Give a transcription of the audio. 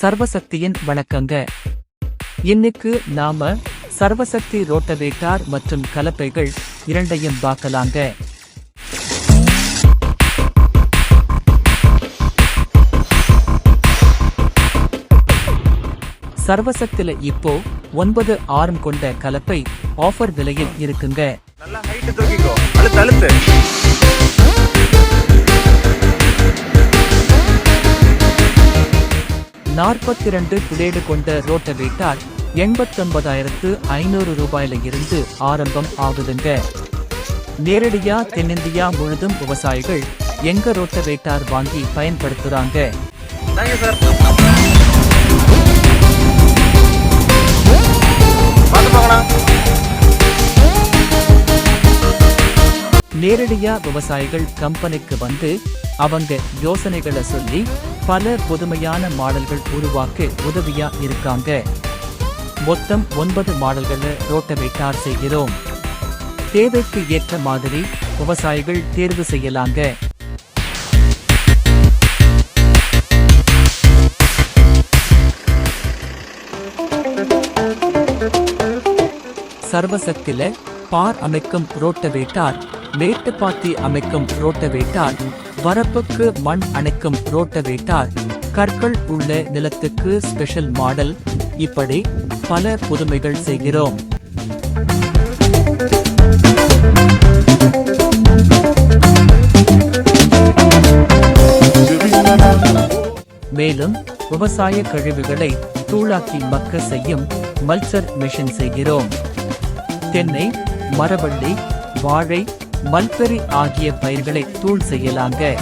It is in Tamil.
சர்வசக்தியின் வணக்கங்க. இன்னைக்கு நாம சர்வசக்தி ரோட்டவேட்டார் மற்றும் கலப்பைகள் இரண்டையும் பார்க்கலாங்க. சர்வசக்தில இப்போ ஒன்பது ஆரம் கொண்ட கலப்பை ஆஃபர் விலையில் இருக்குங்க. நாற்பத்தி ரெண்டு பிளேடு கொண்ட ரோட்டவேட்டார் எண்பத்தொன்பதாயிரத்து ஐநூறு ரூபாயில இருந்து ஆரம்பம் ஆகுதுங்க. நேரடியா தென்னிந்தியா முழுதும் விவசாயிகள் எங்க ரோட்டவேட்டார் வாங்கி பயன்படுத்துறாங்க? நேரடியா விவசாயிகள் கம்பெனிக்கு வந்து அவங்க யோசனைகளை சொல்லி பல புதுமையான மாடல்கள் உருவாக்க உதவியா இருக்காங்க. மொத்தம் ஒன்பது மாடல்களை ரோட்டவேட்டார் செய்கிறோம். தேவைக்கு ஏற்ற மாதிரி விவசாயிகள் தேர்வு செய்யலாங்க. சர்வசக்தில பார் அமைக்கும் ரோட்டவேட்டார் மேட்டுப்பாத்தி அமைக்கும் ரோட்டவேட்டார் வரப்புக்கு மண் அணைக்கும் ரோட்டவேட்டார் கற்கள் உள்ள நிலத்துக்கு ஸ்பெஷல் மாடல் இப்படி பல புதுமைகள் செய்கிறோம். மேலும் விவசாய கழிவுகளை தூளாக்கி மக்க செய்யும் மல்சர் மிஷின் செய்கிறோம். தென்னை மரவள்ளி வாழை மல்பெரி ஆகிய பயிர்களை தூள் செய்யலாங்க.